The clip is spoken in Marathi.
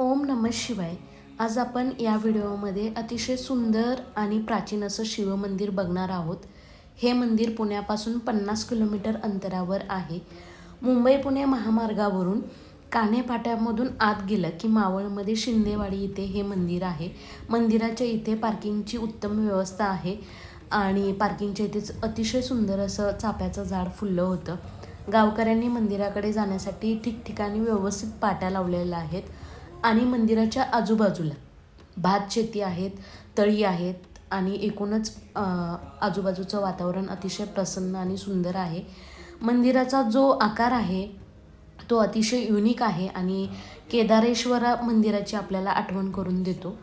ओम नमः शिवाय. आज आपण या व्हिडिओमध्ये अतिशय सुंदर आणि प्राचीन असं शिवमंदिर बघणार आहोत. हे मंदिर पुण्यापासून पन्नास किलोमीटर अंतरावर आहे. मुंबई पुणे महामार्गावरून कान्हे फाट्यामधून आत गेलं की मावळमध्ये शिंदेवाडी इथे हे मंदिर आहे. मंदिराच्या इथे पार्किंगची उत्तम व्यवस्था आहे आणि पार्किंगच्या इथेच अतिशय सुंदर असं चाप्याचं झाड फुललं होतं. गावकऱ्यांनी मंदिराकडे जाण्यासाठी ठिकठिकाणी व्यवस्थित पाट्या लावलेल्या आहेत. आणि मंदिराच्या आजूबाजूला. भात शेती आहेत तळी आहेत आणि एकूणच आजूबाजूचं वातावरण अतिशय प्रसन्न आणि सुंदर आहे. मंदिराचा जो आकार आहे तो अतिशय युनिक आहे आणि केदारेश्वरा मंदिराची आपल्याला आठवण करून देतो.